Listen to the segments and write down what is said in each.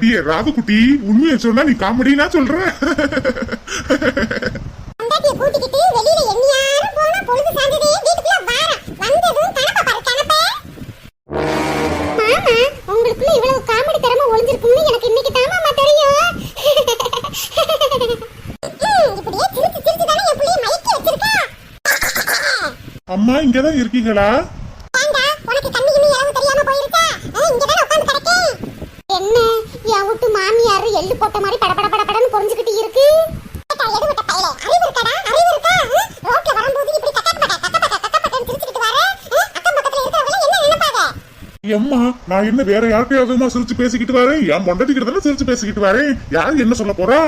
அடியே ராதுகுட்டி உண்மையை சொன்னா நீ காமெடினா சொல்ற. பொண்டாட்டிய கூட்டிக்கிட்டு வெளியில எங்கேயாரும் போனா பொழுது சாயந்தரே வீட்டுக்குள்ள வாரம் வந்ததும் கணப்ப பாரு கணப்ப மாமா உங்களுக்குள்ள இவ்வளவு காமெடி திறமை ஒளிஞ்சிருக்கும்னு எனக்கு இன்னைக்கு தான் மாமா தெரியும் ம், இப்படியே சிரிச்சு சிரிச்சு தானே என் புள்ளைய மயக்கி வச்சிருக்கா அம்மா இங்கதான் இருக்கீங்களா ஏண்டா உனக்கு கண்ணு கிண்ணு இளவு தெரியாம போயிருக்கா ஆ, இங்கதான் உட்கார்ந்து கிடக்கேன் என்ன என் விட்டு மாமியார் எள்ளு போட்ட மாதிரி படபட படபடன்னு பொறிஞ்சுக்கிட்டு இருக்கு ஏட்டா, எடுபட்ட பயலே, அறிவு இருக்காடா, அறிவு இருக்கா? ஆ? ரோட்ல வரும்போது இப்படி கக்கா பக்கா, கக்கா பக்கா, கக்கா பக்கான்னு சிரிச்சுக்கிட்டு வர? ஆ? அக்கம் பக்கத்துல இருக்கிறவங்க என்ன நினைப்பாங்க? எம்மா நான் என்ன வேற யார்கிட்டயாவதுமா சிரிச்சு பேசிக்கிட்டு வரேன்? என் பொண்டாட்டி கிட்ட தானே சிரிச்சு பேசிக்கிட்டு வரேன்? யார் என்ன சொல்ல போறா?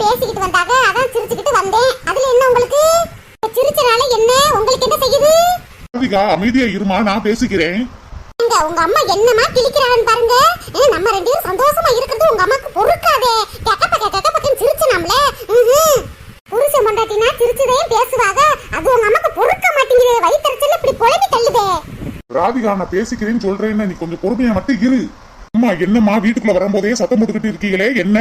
பேசிக்கிட்டு வந்தாங்க அதான் சிரிச்சுக்கிட்டு வந்தேன். அதுல என்ன உங்களுக்கு? சிரிச்சனால என்ன? உங்களுக்கு என்ன செய்யுது? அமைதியா இருமா நான் பேசிக்கிறேன். அம்மா என்னமா கிழிக்கிறான்னு பாருங்க. நம்ம ரெண்டு பேரும் சந்தோஷமா இருக்கிறது உங்க அம்மாக்கு பொறுக்காதே. கெக்கப்ப கெக்கப்பக்கன்னு சிரிச்சனாம்ல. ம்ஹும். புருஷன் பொண்டாட்டினா சிரிச்சதே பேசுவாங்க. அது உங்க அம்மாக்கு பொறுக்க மாட்டேங்குது. வயிற்றுச்சல் இப்படி குழம்பி தள்ளுதே. ராதிகா நான் பேசிக்கிறேன்னு சொல்றேன்னு நீ கொஞ்சம் பொறுமையா மட்டும் இரு. அம்மா என்னம்மா வீட்டுக்குள்ள வரும்போதே சத்தம் போட்டுக்கிட்டு இருக்கீங்களே? என்ன?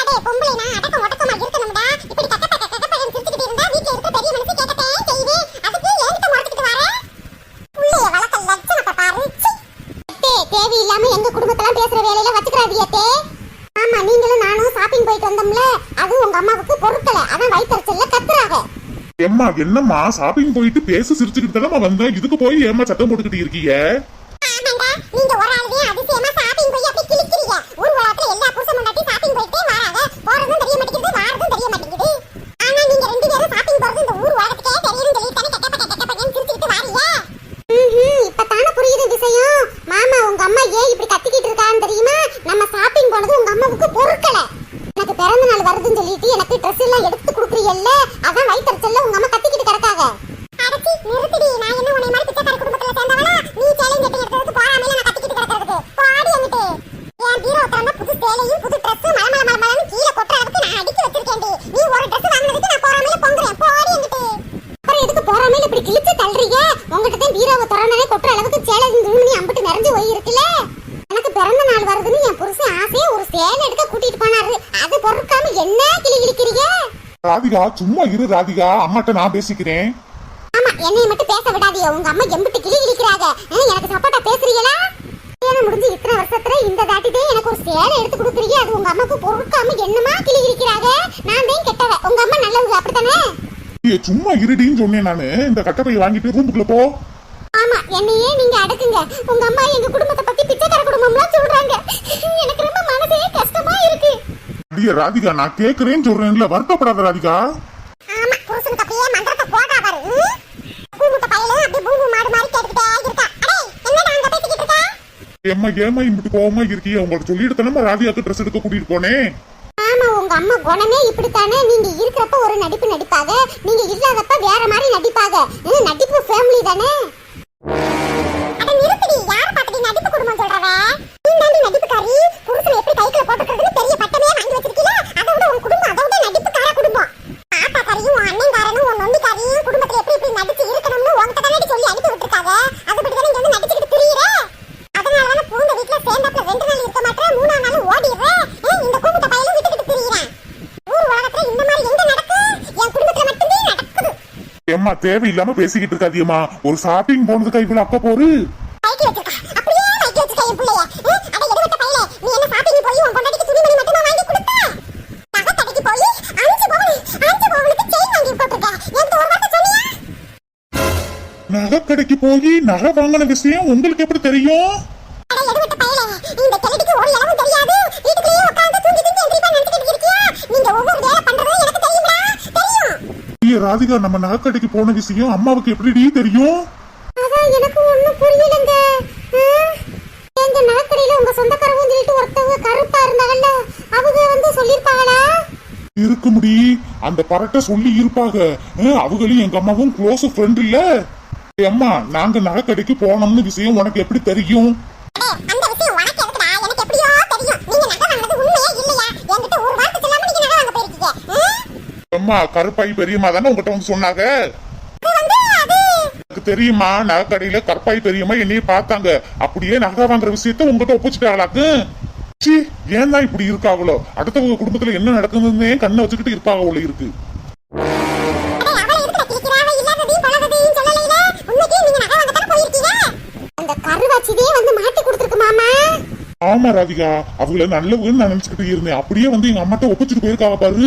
அடே பொம்பளைனா அடக்கம் ஒடக்கமா இருக்கணும்டா. இப்படி கெக்கப்ப கெக்கப்பக்கன்னு சிரிச்சுக்கிட்டு இருந்தா வீட்ல இருக்க பெரிய மனுஷன் கேட்கத்தான் செய்யுது அதுக்கு ஏன்கிட்ட முறைச்சிக்கிட்டு வர புள்ளைய வளர்க்க லட்சணத்தை பாரு சீ. அத்தே தேவையில்லாம எங்க குடும்பத்தெல்லாம் பேசுற வேலையில வச்சுக்கிறாதீங்க அத்தே ஆமா நீங்களும் நானும் ஷாப்பிங் போயிட்டு வந்தோம்ல அது உங்க அம்மாவுக்கு பொருட்கள அதான் வயிற்றுச்சல்ல கத்துறாங்க எம்மா என்னம்மா ஷாப்பிங் போயிட்டு பேச சிரிச்சுக்கிட்டு தானம்மா வந்தேன். இதுக்கு போய் ஏம்மா சத்தம் போட்டுக்கிட்டு இருக்கீங்க ஆமாண்டா நீங்க ஒரு ஆளுவே அதிசயமா ஷாப்பிங் போய் அப்படி கிழிக்கிறீங்க ஊர் உலகத்துல எல்லா புருஷன் முன்னாடி ஷாப்பிங் போயிட்டே வராங்க போறதும் தெரிய மாட்டேங்குது வாரதும் தெரிய மாட்டேங்குது ஆனா நீங்க ரெண்டு பேரும் ஷாப்பிங் போறது இந்த ஊர் உலகத்துக்கே தெரியும் சொல்லி தானே கெட்ட பக்க கெட்ட பக்கன்னு சிரிச்சுக்கிட்டு வாரீங்க இப்பதானே புரியுது விஷயம் மாமா உங்க அம்மா ஏன் இப்படி கத்திக்கிட்டு இருக்கான்னு தெரியுமா நம்ம ஷாப்பிங் போனது உங்க அம்மாவுக்கு பொறுக்கல எனக்கு பிறந்த நாள் வருதுன்னு சொல்லிட்டு எனக்கு ட்ரெஸ் எல்லாம் எடுத்து கொடுக்குறீங்கல்ல அதான் வயிற்றுச்சல்ல உங்க அம்மா கத்திக்கிட்டு கிடக்காங்க அடச்சி நிறுத்திடி நான் என்ன உன்னை மாதிரி பிச்சைக்கார குடும்பத்துல சேர்ந்தவனா நீ சேலையும் கட்டி எடுத்ததுக்கு போறாமல நான் கத்திக்கிட்டு கிடக்கிறதுக்கு போடி என்கிட்ட என் பீரோ திறந்தா புது சேலையும் புது ட்ரெஸ் மலமல மலமலன்னு கீழே கொட்டுற அளவுக்கு நான் அடுக்கி வச்சிருக்கேன்டி நீ ஒரு ட்ரெஸ் வாங்குனதுக்கு நான் போறாமல பொங்குறேன் போடி என்கிட்ட அப்புறம் எதுக்கு போறாமல இப்படி கிழிச்சு தள்ளுறீங்க உங்ககிட்ட தான் பீரோவை திறந்தானே கொட்டுற அளவுக்கு சேலை துணி அம்பிட்டு நிறைஞ்சு போய் இருக்குல்ல எனக்கு பிறந்த நாள் வருதுன்னு என் புருஷன் ஆசையா ஒரு சேலை எடுக்க கூட்டிட்டு போனாரு அது பொறுக்காம என்ன கிளி கிழிக்கிறீங்க ராதிகா சும்மா இரு ராதிகா. அம்மாட்ட நான் பேசிக்கிறேன். என்னைய மட்டும் பேச விடாதீங்க. உங்க அம்மா எம்பிட்டு கிளி கிழிக்கிறாங்க. எனக்கு சப்போர்ட்டா பேசுறீங்களா? கல்யாணம் முடிஞ்சு இத்தனை வருஷத்துல இந்த தாட்டிட்டே எனக்கு ஒரு சேலை எடுத்து கொடுக்குறீங்க. அது உங்க அம்மாக்கு பொறுக்காம என்னமா கிளி கிழிக்கிறாங்க? நான் தான் கெட்டவ. உங்க அம்மா நல்லவங்க அப்படித்தானே? சும்மா இருடின்னு சொன்னேன் நானு. இந்த கட்டப்பையை வாங்கிட்டு ரூமுக்குள்ள போ. ஆமா என்னையே நீங்க அடக்குங்க. உங்க அம்மா எங்க குடும்பத்தை பத்தி பிச்சைக்கார குடும்பம்லாம் சொல்றாங்க. எனக்கு ரொம்ப மனசே கஷ்டமா இருக்கு. அடியே ராதிகா நான் கேக்குறேன்னு சொல்றேன்ல. வருத்தப்படாத ராதிகா ஆமா புருஷனுக்கு அப்படியே மந்திரத்தை போடா பாரு ம்? பூமுட்ட பையலும் அப்படியே பூமு மாடு மாதிரி கேட்டுக்கிட்டே இருக்கா அடே என்னடா அங்க பேசிக்கிட்டு இருக்கா ஏம்மா ஏமா இப்படி கோவமா இருக்கீங்க? உங்களுக்கு சொல்லிட்டு தானே ராதியாக்கு ட்ரெஸ் எடுக்க கூட்டிட்டு போனேன் ஆமா உங்க அம்மா குணமே இப்படித்தானே? நீங்க இருக்கிறப்ப ஒரு நடிப்பு நடிப்பாங்க. நீங்க இல்லாதப்ப வேற மாதிரி நடிப்பாங்க. ம், நடிப்பு ஃபேமிலி தானே. அட நிறுத்தடி. யார் பாத்தடி நடிப்பு குடும்பம் சொல்றவ? நீ தாண்டி நடிப்புக்காரி புருஷன் எப்படி கைக்குள்ள போட்டுக்கிறதுன்னு பெரிய பட்டமே வாங்கி வச்சிருக்கீல? அதை விட உன் குடும்பம் அதை விட நடிப்புக்கார குடும்பம். பாப்பாக்காரியும் உன் அண்ணன்காரனும் உன் நொண்டிக்காரியும் குடும்பத்துல எப்படி எப்படி நடிச்சு இருக்கணும்னு உன்கிட்ட தானே சொல்லி அனுப்பி விட்டுருக்காங்க அதுபடி தானே இங்க வந்து நடிச்சுக்கிட்டு திரியுற அதனால தானே பூந்த வீட்டுல சேர்ந்தாப்புல ரெண்டு நாள் இருக்க மாட்டேன் மூணாம் நாள் ஓடிடுறேன் ஏன் இந்த கூமுட்ட பையலும் விட்டுக்கிட்டு திரியிறேன் ஊர் உலகத்துல இந்த மாதிரி எங்க நடக்கு என் குடும்பத்துல மட்டும்தான் நடக்குது ஏம்மா தேவையில்லாம பேசிக்கிட்டு இருக்காதியம்மா ஒரு ஷாப்பிங் போனதுக்கு இவ்வளவு அக்க போரு நகை கடைக்கு போய் நகை வாங்கின விஷயம் உங்களுக்கு எப்படி தெரியும் அட எடுபட்ட பையல இந்த கிழடிக்கு ஒரு இளவும் தெரியாது வீட்டுக்குள்ளேயே உட்கார்ந்து தூங்கி தூங்கி எந்திரிப்பா நினைச்சுக்கிட்டு இருக்கியா நீங்க ஒவ்வொரு வேலை பண்றதும் எனக்கு தெரியுமா தெரியும் ஐயா ராதிகா நம்ம நகை கடைக்கு போன விஷயம் அம்மாவுக்கு எப்படி தெரியும்? அதான் எனக்கு ஒண்ணும் புரியலங்க. எங்க நகைக்கடையில உங்க சொந்தக்காரவும் சொல்லிட்டு ஒருத்தவங்க கருப்பா இருந்தாங்கல்ல அவங்க வந்து சொல்லிருப்பாங்களா இருக்க முடி. அந்த பரட்டை சொல்லி இருப்பாங்க. அவங்களும் எங்க அம்மாவும் க்ளோஸ் ஃப்ரெண்ட் இல்ல. அம்மா நாங்க நகை கடைக்கு போனோம்னு விஷயம் உனக்கு எப்படி தெரியும்? அம்மா கருப்பாய் பெரியம்மா தானே உங்ககிட்ட வந்து சொன்னாங்க? எனக்கு தெரியுமா நகைக்கடையில கற்பாய் பெரியம்மா என்னைய பார்த்தாங்க. அப்படியே நகை வாங்குற விஷயத்த உங்ககிட்ட ஒப்பிச்சுட்டாளாக்கு? சி ஏன் தான் இப்படி இருக்காங்களோ அடுத்தவங்க குடும்பத்துல என்ன நடக்குதுன்னே கண்ணை வச்சுக்கிட்டு இருப்பாங்க அவ்வளோ இருக்கு ஆமா ராதிகா. அவங்கள நல்லவன்னு நான் நினைச்சுக்கிட்டு இருந்தேன். அப்படியே வந்து எங்க அம்மாட்ட ஒப்பிச்சுட்டு போயிருக்காங்க பாரு.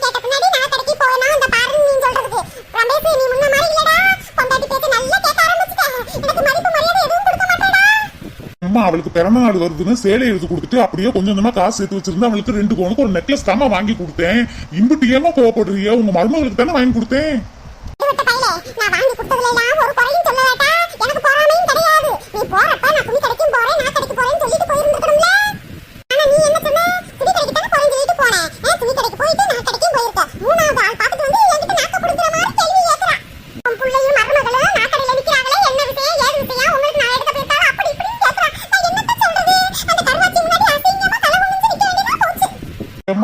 அவளுக்கு பிறந்த நாள் வருதுன்னு சேலை எழுதி கொடுத்துட்டு அப்படியே கொஞ்சம் கொஞ்சமா காசு சேர்த்து வச்சிருந்து அவளுக்கு ரெண்டு கோனுக்கு ஒரு நெக்லஸ் தாமா வாங்கி கொடுத்தேன். இம்பிட்டு கோவப்படுறியா? உங்க மருமகளுக்கு தானே வாங்கி கொடுத்தேன்.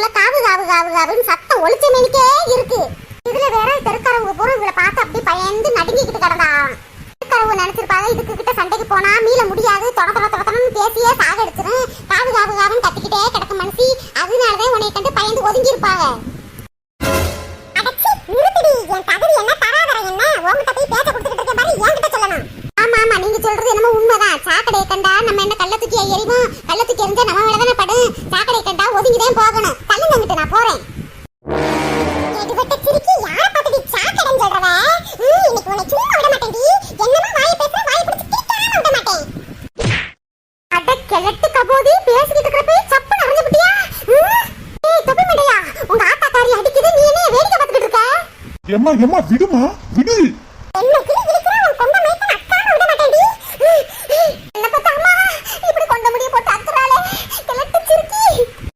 வீட்டுக்குள்ள காவு காவு காவு காவுன்னு சத்தம் ஒளிச்ச மேனிக்கே இருக்கு. இதுல வேற தெருக்காரவங்க பூரா இவங்களை பார்த்து அப்படியே பயந்து நடுங்கிக்கிட்டு கிடந்தா. தெருக்காரவங்க நினைச்சிருப்பாங்க இதுக்கு கிட்ட சண்டைக்கு போனா மீள முடியாது. தொட தொட தொடத்தனு பேசியே சாகடிச்சிடும் காவு காவு காவுன்னு கத்திக்கிட்டே கிடக்க மனசி அதனாலதான் உன்னை கண்டு பயந்து ஒதுங்கி இருப்பாங்க ஆமா ஆமா. நீங்க சொல்றது என்னமோ உண்மைதான். சாக்கடையை கண்டா நம்ம என்ன கள்ள தூக்கியா எரிவோம்?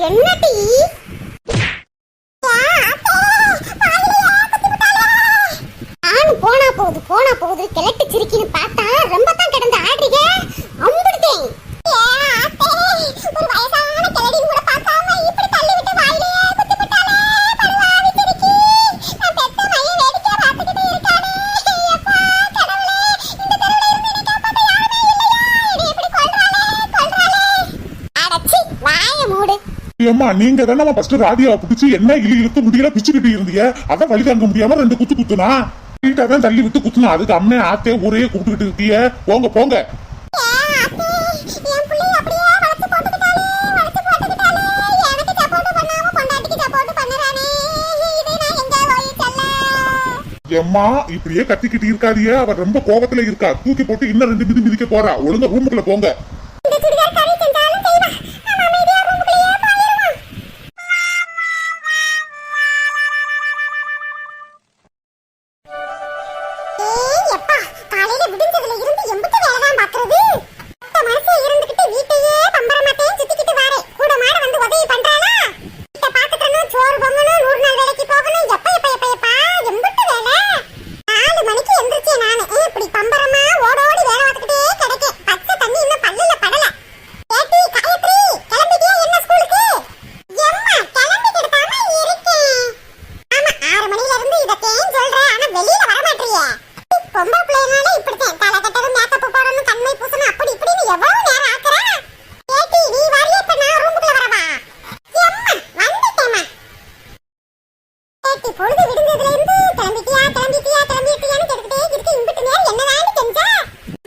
என்ன டீ போனா போகுது போனா போகுது கிழட்டு சிரிக்கின்னு நீங்க தானே ஃபர்ஸ்ட் ராதியாவை பிடிச்சி என்ன இழு இழுத்து முடியல பிச்சுக்கிட்டு இருந்தீங்க அதான் வழி தாங்க முடியாம ரெண்டு குத்து குத்துனா? வீட்டை தான் தள்ளி விட்டு குத்துனா. அதுக்கு அம்மே ஆத்தே ஊரே கூப்பிட்டுக்கிட்டு இருக்கீங்க போங்க போங்க. எம்மா இப்படியே கத்திக்கிட்டு இருக்காதியே. அவர் ரொம்ப கோபத்துல இருக்கா. தூக்கி போட்டு இன்னும் ரெண்டு மிதி மிதிக்க போறா. ஒழுங்க ரூமுக்குள்ள போங்க. பொழுது விடுந்ததுல இருந்து கிளம்பிட்டியா கிளம்பிட்டியா கிளம்பிட்டியான்னு கேட்டுக்கிட்டே இருக்கு இம்புட்டு நேரம் என்னதான் செஞ்சா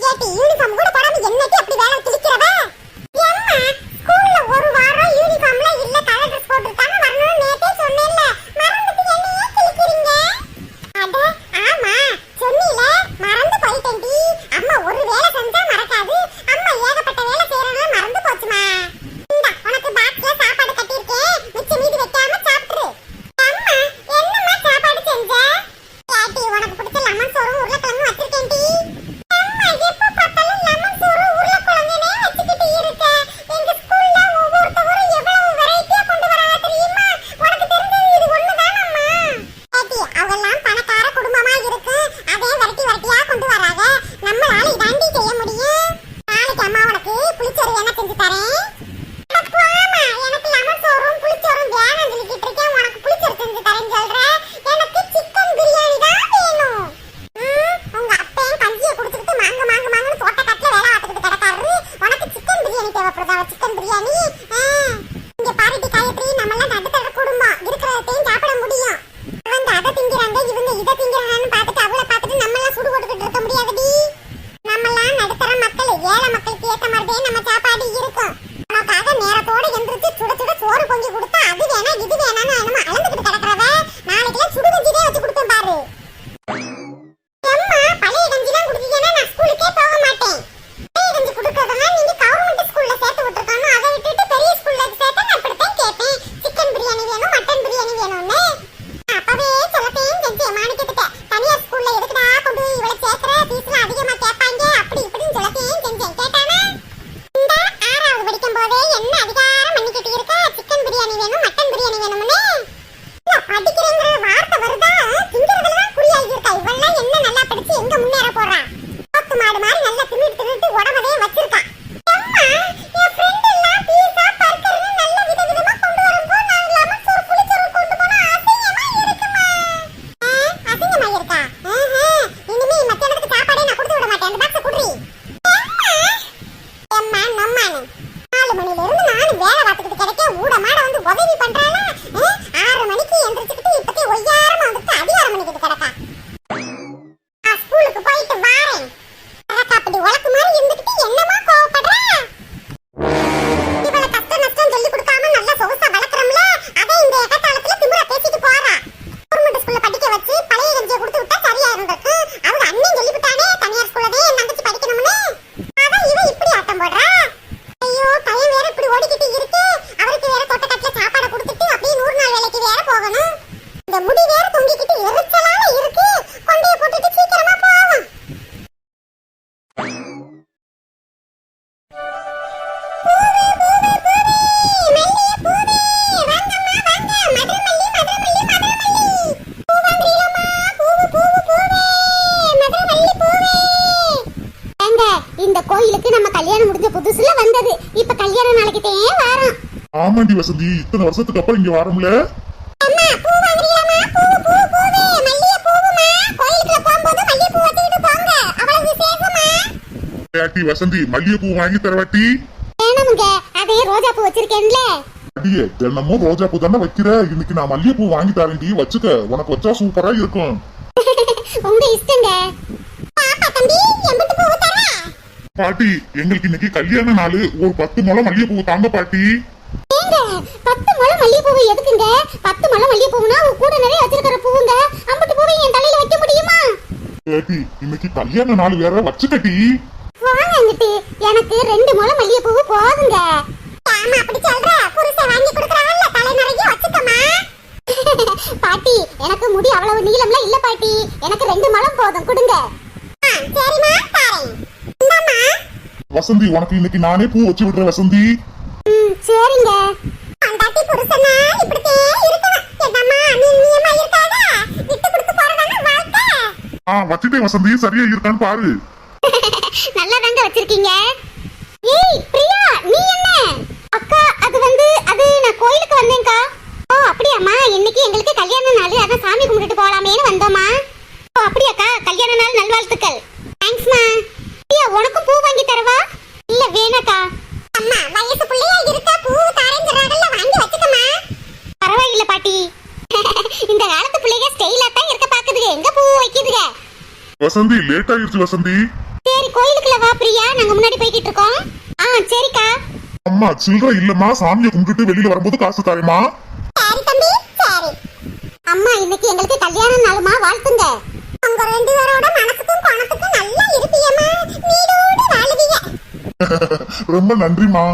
கேட்டி யூனிஃபார்ம் கூட போடாம என்னைக்கு அப்படி வேலை புளிச்சோறு வேணா செஞ்சு தரேன். இத்தனை வருஷத்துக்கு அப்புறம் இங்க வரோம்ல? ஏட்டி வசந்தி மல்லிகைப்பூ வாங்கி தரவாட்டி வேணுமுங்க அதே ரோஜா பூ வச்சிருக்கேன்ல. அடியே தினமும் ரோஜா பூ தானே வைக்கிற? இன்னைக்கு நான் மல்லிகைப்பூ வாங்கி தரேன்டி. வச்சுக்க உனக்கு வச்சா சூப்பரா இருக்கும். உங்க இஷ்டங்க. பாட்டி எங்களுக்கு இன்னைக்கு கல்யாண நாள். ஒரு பத்து முளை மல்லிகைப்பூ தாங்க பாட்டி. பத்து முளை மல்லிகை பூ எதுக்குங்க பத்து முளை மல்லிகை பூவுனா உங்க கூட நிறைய வச்சிருக்கிற பூவுங்க. அம்பட்டு பூவை என் தலையில வைக்க முடியுமா? ஏட்டி இன்னைக்கு கல்யாண நாள் வேற வச்சுக்கட்டி. வாங்க அங்கிட்டு எனக்கு ரெண்டு முளை மல்லிகை பூ போதுங்க. ஆமா அப்படி சொல்ற. புருஷன் வாங்கி கொடுக்கறான்ல தலை நிறைய வச்சுக்கமா பாட்டி எனக்கு முடி அவ்வளவு நீளம்ல இல்ல பாட்டி. எனக்கு ரெண்டு முளம் போதும் கொடுங்க. சரிம்மா தாரேன் வசந்தி உனக்கு இன்னைக்கு நானே பூ வச்சு விடுறேன் வசந்தி. சரிங்க பண்டாட்டி புருஷனா இப்படித்தே இருக்கணும் என்னம்மா நீ இருக்காத விட்டு கொடுத்து போறதானே வாழ்க்கை ஆ வச்சுட்டேன் வசந்தி சரியா இருக்கான்னு பாரு. நல்லா தாங்க வச்சிருக்கீங்க. ஏய் பிரியா நீ என்ன அக்கா அது வந்து அது நான் கோயிலுக்கு வந்தேன்க்கா ஓ அப்படியாம்மா இன்னைக்கு எங்களுக்கு கல்யாண நாள் அதான் சாமி கும்பிட்டுட்டு போலாமேன்னு வந்தோம்மா ஓ அப்படியாக்கா கல்யாண நாள் நல்வாழ்த்துக்கள் தேங்க்ஸ்மா பிரியா உனக்கும் பூ வாங்கி தரவா இல்ல வேணாக்கா அம்மா வயசு பிள்ளையா இருக்கா பூ தாரேங்கறாங்கல்ல வாங்கி வச்சுக்கமா பரவாயில்ல பாட்டி இந்த காலத்து பிள்ளைங்க ஸ்டைலா தான் இருக்க பாக்குதுங்க எங்க பூ வைக்குதுங்க வசந்தி லேட் ஆயிருச்சு வசந்தி. சரி கோயிலுக்குள்ள வா பிரியா. நாங்க முன்னாடி போய்கிட்டு இருக்கோம். ஆ சரிக்கா. அம்மா சில்லற இல்லம்மா. சாமியை கும்பிட்டுட்டு வெளியில வரும்போது காசு தரேம்மா. சரி தம்பி. சரி. அம்மா இன்னைக்கு எங்களுக்கு கல்யாண நாளுமா வாழ்த்துங்க. உங்க ரெண்டு பேரோட மனசுக்கும் பணத்துக்கும் நல்லா இருப்பியம்மா. நீடோடு வாழுவீங்க. ரொம்ப நன்றிம்மா.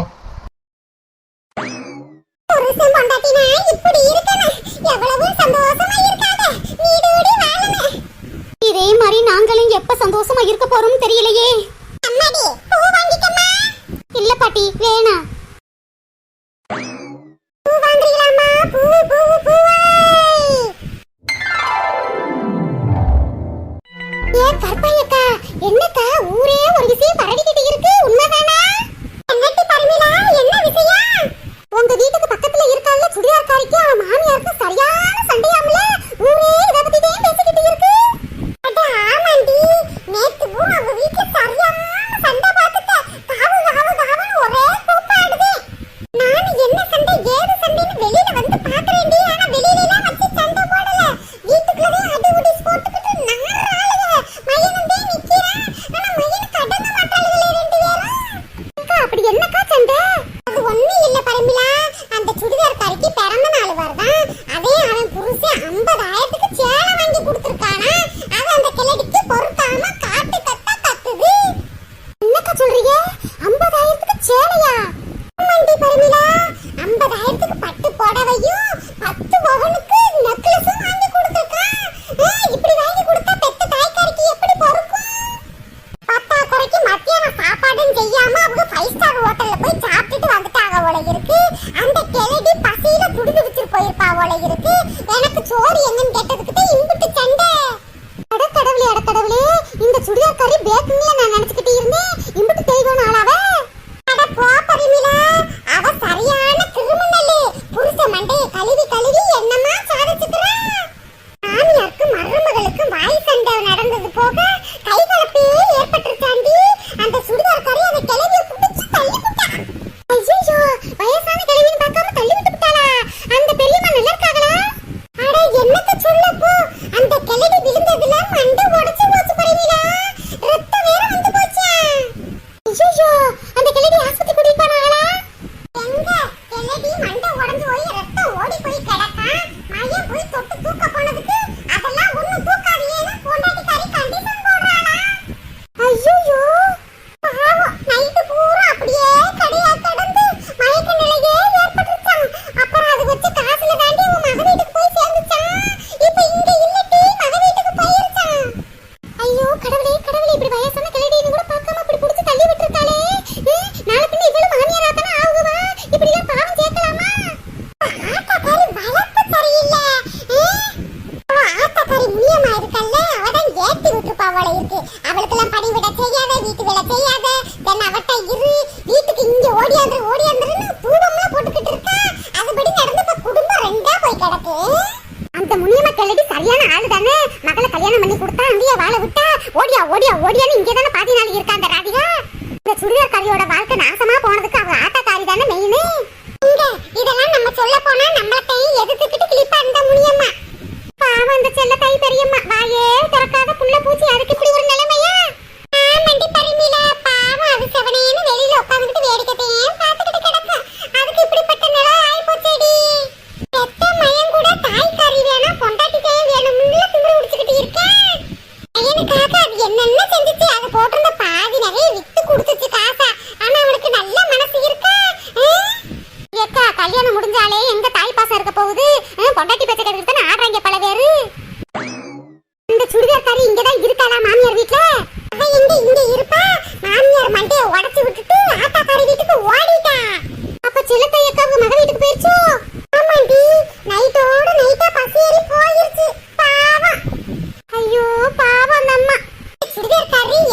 போல இருக்கு. எனக்கு சோறு எங்கன்னு கேட்டதுக்கு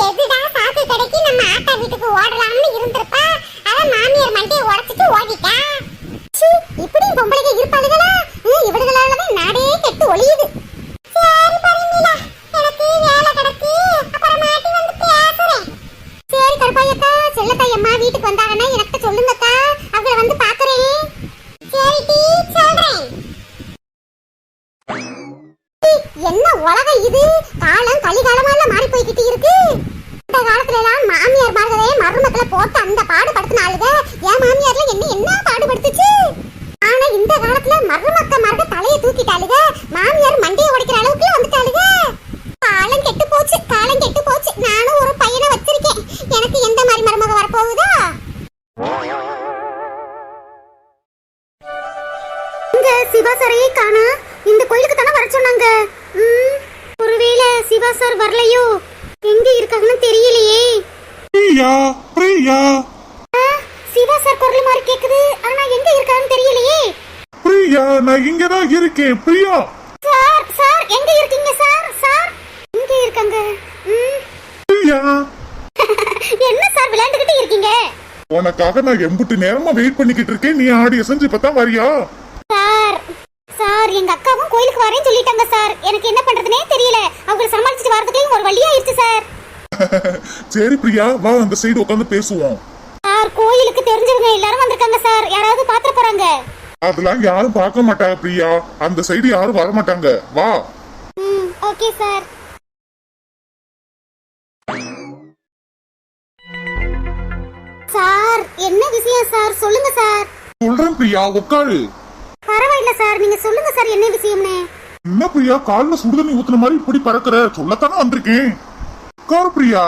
எதுடா சாக்கு கடைக்கு நம்ம ஆத்தா வீட்டுக்கு ஓடலாம்னு இருந்திருப்பா? அத மாமியார் மண்டைய உடைச்சிட்டு ஓடிட்டா? இப்படி இப்படியும் பொம்பளைங்க இருப்பாளுகளா ஹம், இவளுகளாலதான் நாடே கெட்டு ஒளியுது சரி பரிமளா எனக்கு வேலை கிடக்கு அப்புறமாட்டி வந்து பேசுறேன் சரி கருப்பாயக்கா செல்லத்தாயம்மா வீட்டுக்கு வந்தாங்கன்னா எனக்கு சொல்லுங்கக்கா அவங்கள வந்து பாக்குறேன் சரி டீ சொல்றேன் என்ன உலகம் இது காலம் கலிகாலமால மாறி போய்கிட்டு இருக்கு இந்த காலத்துல எல்லாம் மாமியார் மார்களே மருமக்களை போட்டு அந்த பாடுபடுத்தினாளுக என் மாமியார்ல என்ன என்ன பாடுபடுத்துச்சு ஆனா இந்த காலத்துல மருமக்க மருக தலையை தூக்கிட்டாளுக மாமியார் மண்டையை உடைக்கிற அளவுக்கு வந்துட்டாளுக காலம் கெட்டு போச்சு காலம் கெட்டு போச்சு நானும் ஒரு பையனை வச்சிருக்கேன் எனக்கு எந்த மாதிரி மருமக வரப்போகுதோ இங்க சிவா சாரையே காணா. இந்த கோயிலுக்கு தானே வர சொன்னாங்க. ஒருவேளை சிவா சார் வரலையோ? எங்க இருக்காங்கன்னு தெரியலையே. பிரியா பிரியா. சிவா சார் குரல் மாதிரி கேக்குது. ஆனா எங்க இருக்காங்கன்னு தெரியலையே. பிரியா நான் இங்கதான் இருக்கேன். பிரியா. சார் சார் எங்க இருக்கீங்க சார்? சார் எங்க இருக்காங்க? பிரியா. என்ன சார் விளையாண்டுகிட்டு இருக்கீங்க? உனக்காக நான் எம்புட்டு நேரமா வெயிட் பண்ணிக்கிட்டு இருக்கேன். நீ ஆடி செஞ்சு இப்பதான் வரியா? சார் சார் எங்க அக்காவும் கோயிலுக்கு வரேன்னு சொல்லிட்டாங்க சார். எனக்கு என்ன பண்றதுனே தெரியல. அவங்க சமாளிச்சுட்டு வரதுக்குள்ளேயும் ஒரு வழியாயிருச்சு சார். சரி பிரியா வா அந்த சைடு உட்காந்து பேசுவோம். சார் கோயிலுக்கு தெரிஞ்சவங்க எல்லாரும் வந்திருக்காங்க சார். யாராவது பாத்திர போறாங்க? அதெல்லாம் யாரும் பார்க்க மாட்டாங்க பிரியா. அந்த சைடு யாரும் வர மாட்டாங்க. வா. ம் ஓகே சார். சார் என்ன விஷயம் சார்? சொல்லுங்க சார். சொல்றேன் பிரியா. உட்காரு. பரவாயில்ல சார்? நீங்க சொல்லுங்க சார் என்ன விஷயம்னு. என்ன பிரியா? கால்ல சுடுதண்ணி ஊத்துன மாதிரி இப்படி பறக்குற? சொல்லத்தானே வந்திருக்கேன். உட்காரு பிரியா.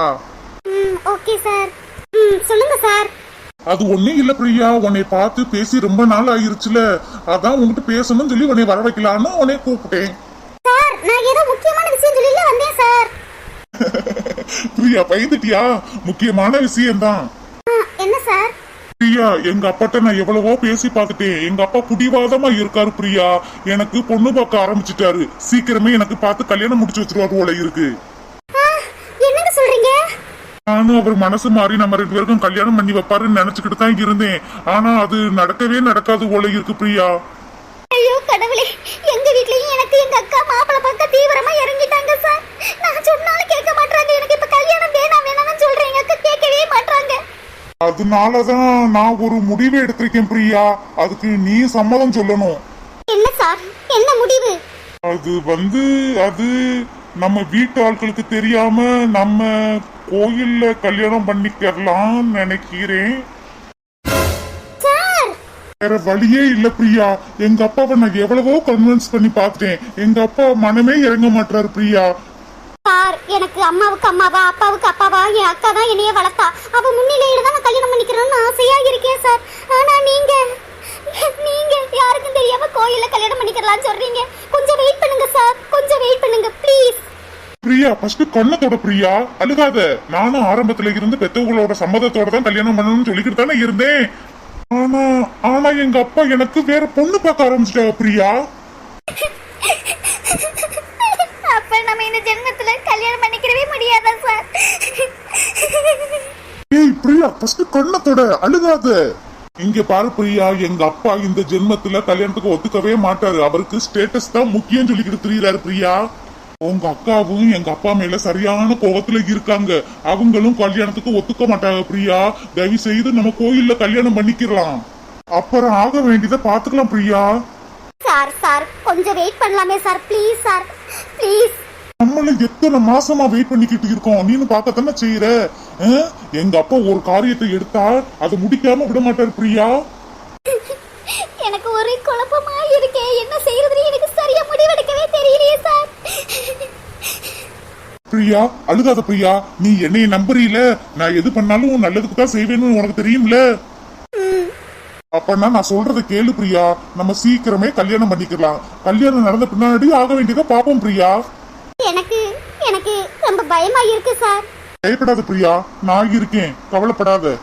ம் ஓகே சார். ம் சொல்லுங்க சார். அது ஒண்ணும் இல்ல பிரியா. உன்னை பார்த்து பேசி ரொம்ப நாள் ஆயிருச்சுல. அதான் உன்கிட்ட பேசணும்னு சொல்லி உன்னை வர வைக்கலான்னு உன்னை கூப்பிட்டேன். சார் நான் ஏதோ முக்கியமான விஷயம் சொல்லி வந்தேன் சார். பிரியா பயந்துட்டியா? முக்கியமான விஷயம்தான். ஆ, என்ன சார்? பிரியா எங்க அப்பாட்ட நான் எவ்வளவோ பேசி பார்த்துட்டேன். எங்க அப்பா புடிவாதமா இருக்காரு பிரியா. எனக்கு பொண்ணு பார்க்க ஆரம்பிச்சிட்டாரு. சீக்கிரமே எனக்கு பார்த்து கல்யாணம் முடிச்சு வச்சிருவாரு போல இருக்கு. ஆ, என்னங்க சொல்றீங்க? நானும் அவர் மனசு மாறி நம்ம ரெண்டு பேருக்கும் கல்யாணம் பண்ணி வைப்பாருன்னு நினைச்சுக்கிட்டு தான் இருந்தேன். ஆனா அது நடக்கவே நடக்காது போல இருக்கு பிரியா. ஐயோ கடவுளே எங்க வீட்லயும் எனக்கு எங்க அக்கா மாப்பிள பார்க்க தீவிரமா இறங்கிட்டாங்க சார் நான் சொன்னாலும் கேட்க மாட்டாங்க எனக்கு இப்ப கல்யாணம் வேணாம் வேணாம்னு சொல்றேன் எங்க அக்கா கேட்கவே மாட்டாங்க அதனாலதான் நான் ஒரு முடிவு எடுத்திருக்கேன் பிரியா. அதுக்கு நீ சம்மதம் சொல்லணும். என்ன சார்? என்ன முடிவு? அது வந்து அது நம்ம வீட்டு ஆட்களுக்கு தெரியாம நம்ம கோயில்ல கல்யாணம் பண்ணிக்கலாம் நினைக்கிறேன். வேற வழியே இல்ல பிரியா. எங்க அப்பாவை நான் எவ்வளவோ கன்வின்ஸ் பண்ணி பார்த்தேன் எங்க அப்பா மனமே இறங்க மாட்டாரு பிரியா. சார் எனக்கு அம்மாவுக்கு அம்மாவா அப்பாவுக்கு அப்பாவா என் அக்கா தான் என்னைய வளர்த்தா. அவ முன்னிலையில தான் நான் கல்யாணம் பண்ணிக்கிறேன்னு ஆசையா இருக்கேன் சார். ஆனா நீங்க நீங்க யாருக்கும் தெரியாம கோயில்ல கல்யாணம் பண்ணிக்கலாம்னு சொல்றீங்க. கொஞ்சம் வெயிட் பண்ணுங்க சார். கொஞ்சம் வெயிட் பண்ணுங்க ப்ளீஸ் பிரியா ஃபர்ஸ்ட் கண்ணத்தோட பிரியா அழுகாத. நானும் ஆரம்பத்துல இருந்து பெத்தவங்களோட சம்மதத்தோட தான் கல்யாணம் பண்ணணும்னு சொல்லிக்கிட்டு தானே இருந்தேன். ஆனா ஆனா எங்க அப்பா எனக்கு வேற பொண்ணு பார்க்க ஆரம்பிச்சிட்டா பிரியா. இந்த ஜென்மத்துல கல்யாணம் பண்ணிக்கிறவே முடியாதா சார் ஏய் பிரியா ஃபர்ஸ்ட் கண்ணத்தோட அழுகாத. இங்க பாரு பிரியா எங்க அப்பா இந்த ஜென்மத்துல கல்யாணத்துக்கு ஒத்துக்கவே மாட்டாரு. அவருக்கு ஸ்டேட்டஸ் தான் முக்கியம் சொல்லிக்கிட்டு திரியிறாரு பிரியா. உங்க அக்காவும் எங்க அப்பா மேல சரியான கோவத்துல இருக்காங்க. அவங்களும் கல்யாணத்துக்கு ஒத்துக்க மாட்டாங்க பிரியா. தயவு செய்து நம்ம கோயில்ல கல்யாணம் பண்ணிக்கலாம் அப்புறம் ஆக வேண்டியதை பாத்துக்கலாம் பிரியா. சார் சார் கொஞ்சம் வெயிட் பண்ணலாமே சார் ப்ளீஸ் சார் ப்ளீஸ் நம்மள எத்தனை மாசமா வெயிட் பண்ணிக்கிட்டு இருக்கோம்? நீனு பார்க்கத்தானே செய்யற? எங்க அப்பா ஒரு காரியத்தை எடுத்தா அதை முடிக்காம விட மாட்டார் பிரியா? எனக்கு ஒரு குழப்பமா இருக்கே. என்ன செய்யறதுன்னு எனக்கு சரியா முடிவெடுக்கவே தெரியலையே சார் பிரியா அழுகாத பிரியா. நீ என்னைய நம்புறீல நான் எது பண்ணாலும் நல்லதுக்கு தான் செய்வேன்னு உனக்கு தெரியும்ல? அப்பனா நான் சொல்றத கேளு பிரியா. நம்ம சீக்கிரமே கல்யாணம் பண்ணிக்கலாம். கல்யாணம் நடந்த பின்னாடி ஆக வேண்டியதை பாப்போம் பிரியா. எனக்கு ரொம்ப பயமா இருக்கு சார். பயப்படாத பிரியா நான் இருக்கேன். கவலைப்படாத.